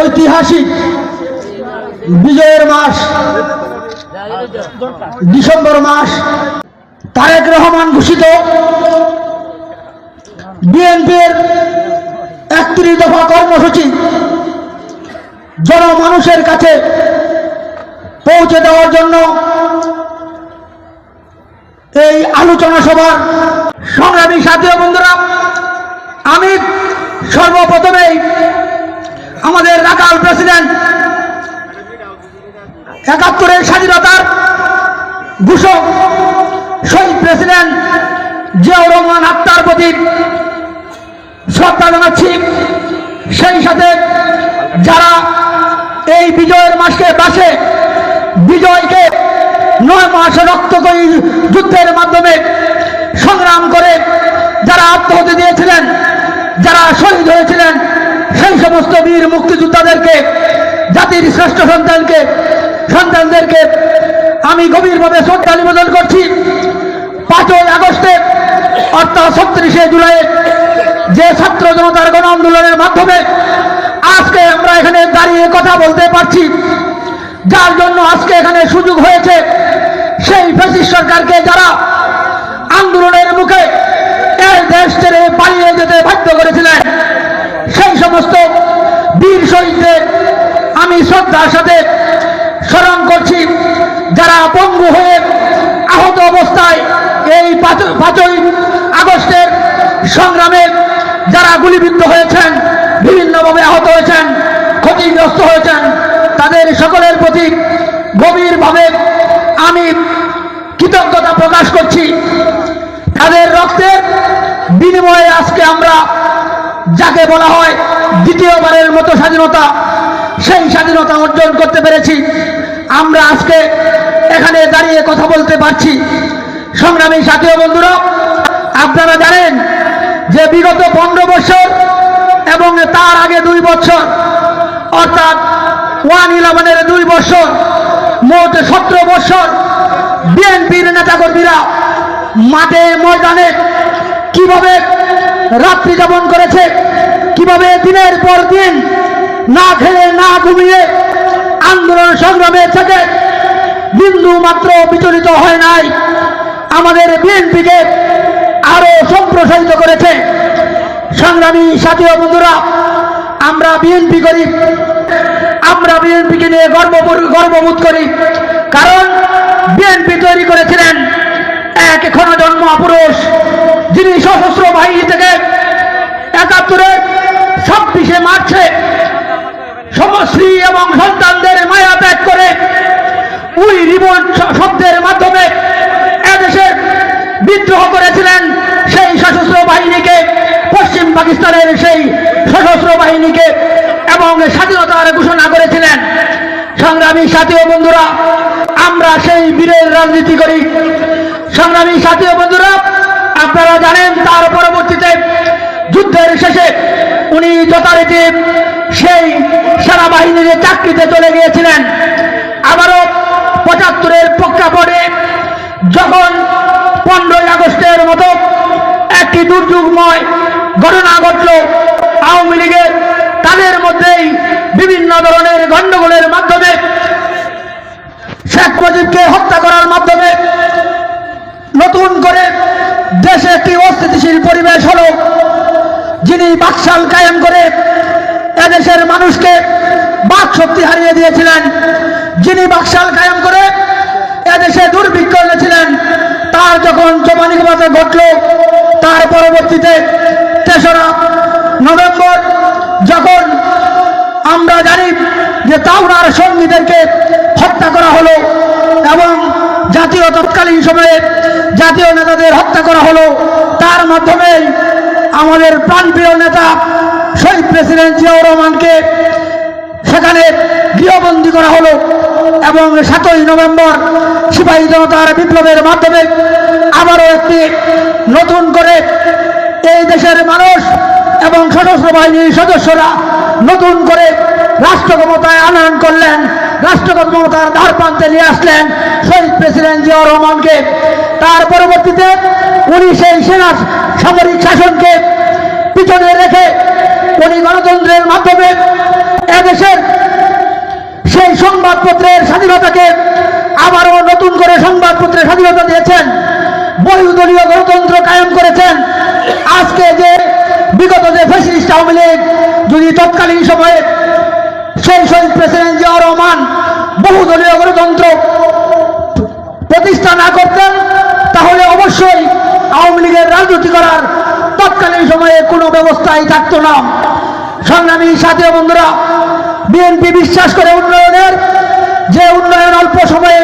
ঐতিহাসিক বিজয়ের মাস, ডিসেম্বর মাস, তারেক রহমান ঘোষিত বিএনপির একত্রিশ দফা কর্মসূচি জনমানুষের কাছে পৌঁছে দেওয়ার জন্য এই আলোচনা সভার সংগ্রামী সাথী বন্ধুরা, আমি সর্বপ্রথমেই আমাদের রাকাল প্রেসিডেন্ট একাত্তরের স্বাধীনতার ঘোষক, শহীদ প্রেসিডেন্ট জিয়াউর রহমান আত্মার প্রতি শ্রদ্ধা জানাচ্ছি। সেই সাথে যারা এই বিজয়ের মাসকে বাসে, বিজয়কে নয় মাস রক্তকরী যুদ্ধের মাধ্যমে সংগ্রাম করে যারা আত্মহত্যা দিয়েছিলেন, যারা শহীদ হয়েছিলেন সেই সমস্ত বীর মুক্তিযোদ্ধাদেরকে, জাতির শ্রেষ্ঠ সন্তানকে, সন্তানদেরকে আমি গভীরভাবে শ্রদ্ধা নিবেদন করছি। পাঁচই আগস্টে, অর্থাৎ ছত্রিশে জুলাই, যে ছাত্র জনতার গণ আন্দোলনের মাধ্যমে আজকে আমরা এখানে দাঁড়িয়ে কথা বলতে পারছি। যার জন্য আজকে এখানে সুযোগ হয়েছে সেই ফ্যাসিস্ট সরকারকে যারা আন্দোলনের মুখে এই দেশ ছেড়ে পালিয়ে যেতে বাধ্য করেছিলেন সেই সমস্ত বীর শহীদদের আমি শ্রদ্ধার সাথে স্মরণ করছি। যারা পঙ্গু হয়ে আহত অবস্থায় এই পাঁচ- পাঁচই আগস্টের সংগ্রামে যারা গুলিবিদ্ধ হয়েছেন, বিভিন্নভাবে আহত হয়েছেন, ক্ষতিগ্রস্ত হয়েছেন, তাদের সকলের প্রতি গভীরভাবে আমি কৃতজ্ঞতা প্রকাশ করছি। তাদের রক্তের বিনিময়ে আজকে আমরা যাকে বলা হয় দ্বিতীয়বারের মতো স্বাধীনতা, সেই স্বাধীনতা অর্জন করতে পেরেছি। আমরা আজকে এখানে দাঁড়িয়ে কথা বলতে পারছি। সংগ্রামী সাথী ও বন্ধুরা, আপনারা জানেন যে বিগত পনেরো বছর এবং তার আগে দুই বছর, অর্থাৎ ওয়ান ইলেভেনের দুই বছর, মোট সতেরো বছর বিএনপির নেতাকর্মীরা মাঠে ময়দানে কীভাবে রাত্রি যাপন করেছে। কীভাবে দিনের পর দিন না খেলে না ঘুমিয়ে আন্দোলন সংগ্রামে থেকে বিন্দু মাত্র বিচলিত হয় নাই। আমাদের বিএনপিকে আরও সম্প্রসারিত করেছে। সংগ্রামী সাথী বন্ধুরা, আমরা বিএনপি করি, আমরা বিএনপিকে নিয়ে গর্ব গর্ববোধ করি। কারণ বিএনপি তৈরি করেছিলেন এক ক্ষণজন্ম পুরুষ, যিনি সশস্ত্র ছাব্বিশে মার্চে সমশ্রী এবং সন্তানদের মায়া ত্যাগ করে উই রিবন শব্দের মাধ্যমে এদেশে বিদ্রোহ করেছিলেন সেই সশস্ত্র বাহিনীকে, পশ্চিম পাকিস্তানের সেই সশস্ত্র বাহিনীকে এবং স্বাধীনতার ঘোষণা করেছিলেন। সংগ্রামী সাথী ও বন্ধুরা, আমরা সেই বীরের রাজনীতি করি। সংগ্রামী সাথী ও বন্ধুরা, আপনারা জানেন তার পরবর্তীতে যুদ্ধের শেষে উনি যথারীতি সেই সেনাবাহিনীর চাকরিতে চলে গিয়েছিলেন। আবারও পঁচাত্তরের প্রেক্ষাপটে যখন পনেরোই আগস্টের মতো একটি দুর্যোগময় ঘটনা ঘটল, আওয়ামী লীগের তাদের মধ্যেই বিভিন্ন ধরনের গণ্ডগোলের মাধ্যমে শেখ মুজিবকে হত্যা করার মাধ্যমে নতুন করে দেশে একটি অস্থিতিশীল পরিবেশ হলো। যিনি বাকশাল কায়েম করে এদেশের মানুষকে বাক শক্তি হারিয়ে দিয়েছিলেন, যিনি বাকশাল কায়েম করে এদেশে দুর্ভিক্ষ এনেছিলেন, তার যখন জমানিকবাদে ঘটল, তার পরবর্তীতে তেসরা নভেম্বর যখন আমরা জানি যে তাওনার সঙ্গীদেরকে হত্যা করা হলো এবং জাতীয় তৎকালীন সময়ে জাতীয় নেতাদের হত্যা করা হলো, তার মাধ্যমে আমাদের প্রাণপ্রিয় নেতা শহীদ প্রেসিডেন্ট জিয়াউর রহমানকে সেখানে গৃহবন্দী করা হলো এবং সাতই নভেম্বর সিপাহী জনতার বিপ্লবের মাধ্যমে আবারও একটি নতুন করে এই দেশের মানুষ এবং সশস্ত্র বাহিনীর সদস্যরা নতুন করে রাষ্ট্র ক্ষমতায় আনয়ন করলেন, রাষ্ট্র ক্ষমতার ধার প্রান্তে নিয়ে আসলেন শহীদ প্রেসিডেন্ট জিয়াউর রহমানকে। তার পরবর্তীতে উনি সেই সেনা সামরিক শাসনকে পিছনে রেখে উনি গণতন্ত্রের মাধ্যমে এদের দেশের সেই সংবাদপত্রের স্বাধীনতাকে আবারও নতুন করে সংবাদপত্রের স্বাধীনতা দিয়েছেন। বহুদলীয় গণতন্ত্র কায়েম করেছেন। আজকে যে বিগত যে ফ্যাসিস্ট আওয়ামী লীগ, যদি তৎকালীন সময়ে সেই শহীদ প্রেসিডেন্ট জিয়াউর রহমান বহুদলীয় গণতন্ত্র প্রতিষ্ঠা না করতেন তাহলে অবশ্যই আওয়ামী লীগের রাজনীতি করার তৎকালীন সময়ে ব্যবস্থাই থাকতো না। সংগ্রামী সাথী বন্ধুরা, বিএনপি বিশ্বাস করে উন্নয়নের, যে উন্নয়ন অল্প সময়ে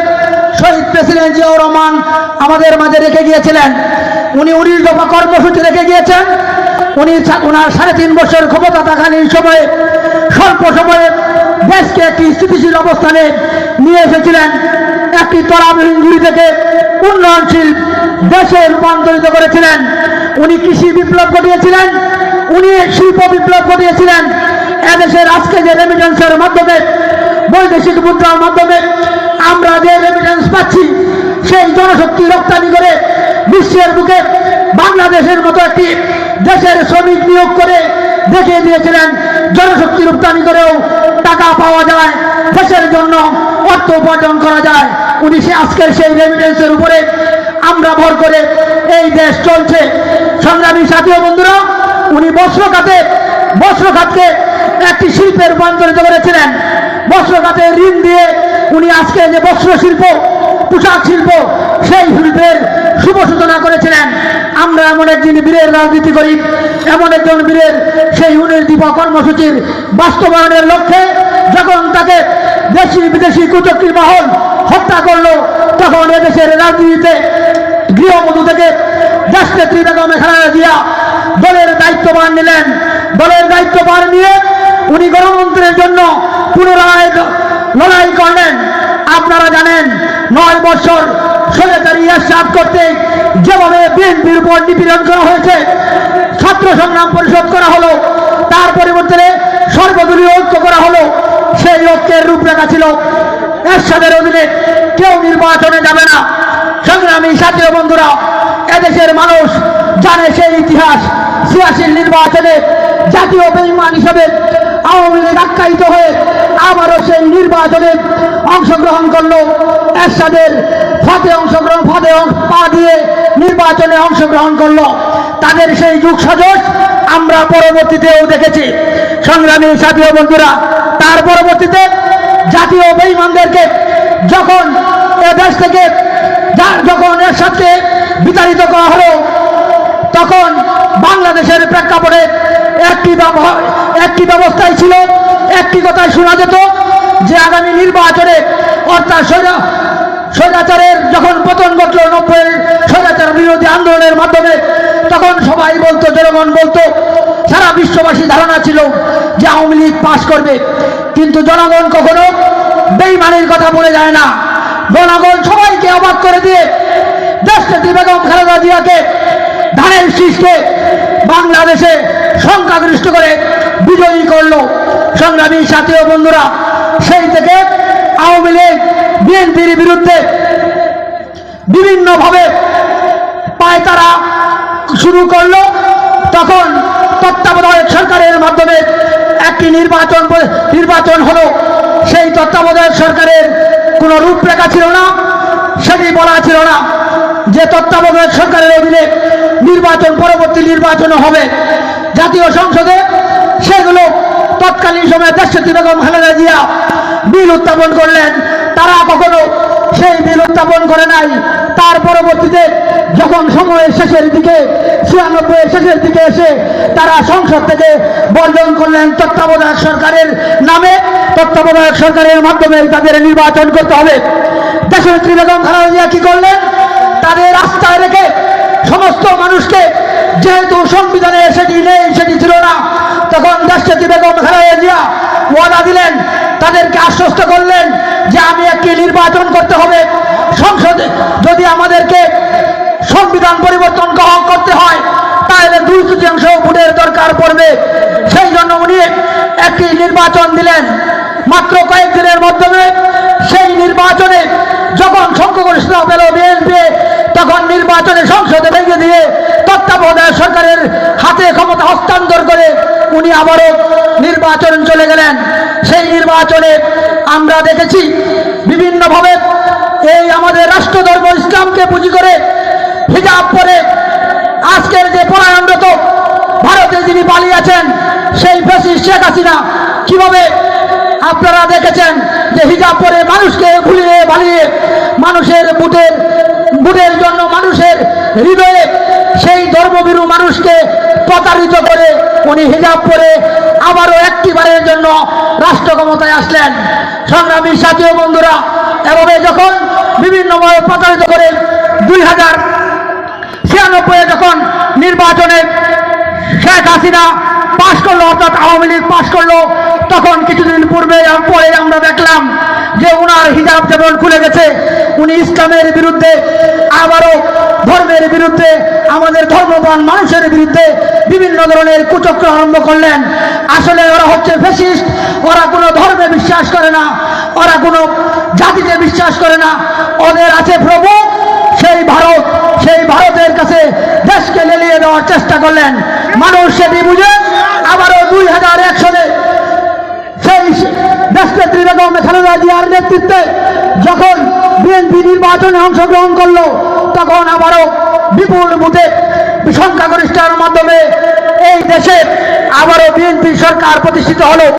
শহীদ প্রেসিডেন্ট জিয়াউর রহমান আমাদের মাঝে রেখে গিয়েছিলেন, উনি উনিশ দফা কর্মসূচি রেখে গিয়েছেন, উনি ওনার সাড়ে তিন বছর ক্ষমতা থাকালীন সময়ে, স্বল্প সময়ে দেশকে একটি স্থিতিশীল অবস্থানে নিয়ে এসেছিলেন, একটি তলাবিহীন ঝুড়ি থেকে উন্নয়নশীল দেশে রূপান্তরিত করেছিলেন। উনি কৃষি বিপ্লব ঘটিয়েছিলেন উনি শিল্প বিপ্লব ঘটিয়েছিলেন। এদেশের আজকে যে রেমিটেন্সের মাধ্যমে, বৈদেশিক মুদ্রার মাধ্যমে আমরা যে রেমিটেন্স পাচ্ছি সেই জনশক্তি রপ্তানি করে বিশ্বের বুকে বাংলাদেশের মতো একটি দেশের শ্রমিক নিয়োগ করে দেখিয়ে দিয়েছিলেন। জনশক্তি রপ্তানি করেও টাকা পাওয়া যায়, দেশের জন্য অর্থ উপার্জন করা যায়। উনি সে আজকের সেই রেমিটেন্সের উপরে আমরা ভর করে এই দেশ চলছে। সংগ্রামী সাথী ও বন্ধুরা উনি বস্ত্র খাতে বস্ত্র খাতকে একটি শিল্পে রূপান্তরিত করেছিলেন বস্ত্র খাতে ঋণ দিয়ে উনি আজকে যে বস্ত্র শিল্প পোশাক শিল্প, সেই শিল্পের শুভ সূচনা করেছিলেন। আমরা এমন একজন বীরের রাজনীতি করি, এমন একজন বীরের সেই উনিশ দীপা কর্মসূচির বাস্তবায়নের লক্ষ্যে যখন তাকে দেশি বিদেশি কুচক্রী মহল হত্যা করল, তখন এদেশের রাজনীতিতে গৃহবধূ থেকে দেশনেত্রী বেগম খালেদা জিয়া দলের দায়িত্বভার নিলেন। দলের দায়িত্বভার নিয়ে উনি গণতন্ত্রের জন্য পুনরায় লড়াই করলেন। আপনারা জানেন, নয় বছর স্বৈরাচারী এরশাদ করতে যেভাবে বিএনপির উপর নিপীড়ন করা হয়েছে, ছাত্র সংগ্রাম পরিষদ করা হলো, তার পরিবর্তনে সর্বদলীয় ঐক্য করা হলো, সেই ঐক্যের রূপরেখা ছিল এরশাদের অধীনে। কেউ নির্বাচনে যাবে না। সংগ্রামী সাথী ও বন্ধুরা, এদেশের মানুষ জানে সেই ইতিহাস। ছিয়াশির নির্বাচনে জাতীয় বেইমান হিসেবে আওয়ামী লীগ আখ্যায়িত হয়ে আবারও সেই নির্বাচনে অংশগ্রহণ করল এরশাদের ফাঁদে অংশগ্রহণ, ফাঁদে পা দিয়ে নির্বাচনে অংশগ্রহণ করল। তাদের সেই যুগ সাজস আমরা পরবর্তীতেও দেখেছি। সংগ্রামী সাথী বন্ধুরা, তার পরবর্তীতে জাতীয় বেইমানদেরকে যখন দেশ থেকে যখন এর সাথে বিতাড়িত করা হলো, তখন বাংলাদেশের প্রেক্ষাপটে একটি একটি ব্যবস্থায় ছিল, একটি কথাই শোনা যেত যে আগামী নির্বাচনে অর্থাৎ স্বৈরা- স্বৈরাচারের যখন পতন ঘটল নব্বই স্বৈরাচার বিরোধী আন্দোলনের মাধ্যমে, তখন সবাই বলতো, জনগণ বলতো, সারা বিশ্ববাসী ধারণা ছিল যে আওয়ামী লীগ পাশ করবে। কিন্তু জনগণ কখনো বেইমানির কথা বলে যায় না। জনগণ সবাইকে অবাক করে দিয়ে, দেশনেত্রী বেগম খালেদা জিয়াকে ধানের শীষকে বাংলাদেশে সংখ্যাগরিষ্ঠ করে বিজয়ী করল। সংগ্রামী সাথী ও বন্ধুরা, সেই থেকে আওয়ামী লীগ, বিএনপির বিরুদ্ধে বিভিন্নভাবে পায়তারা শুরু করল। তখন তত্ত্বাবধায়ক সরকারের মাধ্যমে একটি নির্বাচন নির্বাচন হলো। সেই তত্ত্বাবধায়ক সরকারের কোনো রূপরেখা ছিল না, সেটি বলা ছিল না। যে তত্ত্বাবধায়ক সরকারের অধীনে নির্বাচন, পরবর্তী নির্বাচনও হবে। জাতীয় সংসদে সেগুলো তৎকালীন সময়ে দেশটি বেগম খালেদা জিয়া বিল উত্থাপন করলেন। তারা কখনো সেই বিল উত্থাপন করে নাই। তার পরবর্তীতে যখন সময়ের শেষের দিকে ছিয়ানব্বই শেষের দিকে এসে তারা সংসদ থেকে বর্জন করলেন তত্ত্বাবধায়ক সরকারের নামে। তত্ত্বাবধায়ক সরকারের মাধ্যমে তাদের নির্বাচন করতে হবে। দেশনেত্রী বেগম খালেদা জিয়া কি করলেন? তাদের রাস্তায় রেখে সমস্ত মানুষকে যেহেতু সংবিধানে সেটি নেই, সেটি ছিল না, তখন দেশনেত্রী বেগম খালেদা ওয়াদা দিলেন, তাদেরকে আশ্বস্ত করলেন যে আমি একটি নির্বাচন করতে হবে। সংসদে যদি আমাদেরকে সংবিধান পরিবর্তন করতে হয়, তাহলে দুই তৃতীয়াংশ ভোটের দরকার পড়বে। সেই জন্য উনি একটি নির্বাচন দিলেন। মাত্র কয়েকদিনের মাধ্যমে সেই নির্বাচনে যখন সংখ্যাগরিষ্ঠতা পেল বিএনপি, তখন নির্বাচনে সংসদে ভেঙে দিয়ে তত্ত্বাবধায়ক সরকারের হাতে ক্ষমতা হস্তান্তর করে উনি আবারও নির্বাচন চলে গেলেন। সেই নির্বাচনে আমরা দেখেছি বিভিন্নভাবে এই আমাদের রাষ্ট্রধর্ম ইসলামকে পুঁজি করে হিজাব পরে আজকের যে পলায়নরত ভারতে যিনি পালিয়েছেন সেই ফেসিস শেখ হাসিনা কীভাবে আপনারা দেখেছেন যে হিজাব পরে মানুষকে ভুলিয়ে ভালিয়ে মানুষের বুটের বুটের জন্য মানুষের হৃদয়ে সেই ধর্মবিরু মানুষকে প্রতারিত করে উনি হিজাব পরে আবারও একটিবারের জন্য রাষ্ট্র ক্ষমতায় আসলেন। সংগ্রামী সাথীয় বন্ধুরা, এভাবে যখন বিভিন্নভাবে প্রতারিত করে দুই হাজার ছিয়ানব্বই যখন নির্বাচনে শেখ হাসিনা পাশ করল, অর্থাৎ আওয়ামী লীগ পাশ করল। তখন কিছুদিন পূর্বে পরে আমরা দেখলাম যে ওনার হিজাব যেমন খুলে গেছে, উনি ইসলামের বিরুদ্ধে, আবারও ধর্মের বিরুদ্ধে, আমাদের ধর্মবান মানুষের বিরুদ্ধে বিভিন্ন ধরনের কুচক্র আরম্ভ করলেন। আসলে ওরা হচ্ছে ফেসিস্ট ওরা কোনো ধর্মে বিশ্বাস করে না, ওরা কোনো জাতিতে বিশ্বাস করে না। ওদের আছে প্রভু, সেই ভারত, সেই ভারতের কাছে দেশকে লেলিয়ে দেওয়ার চেষ্টা করলেন। মানুষ সেটি বুঝে আবারও দুই হাজার এক সালে সেই দেশনেত্রী বেগম খালেদা জিয়ার নেতৃত্বে যখন বিএনপি নির্বাচনে অংশগ্রহণ করল, তখন আবারও বিপুল বুথে সংখ্যাগরিষ্ঠার মাধ্যমে এই দেশে আবারও বিএনপি সরকার প্রতিষ্ঠিত হলো।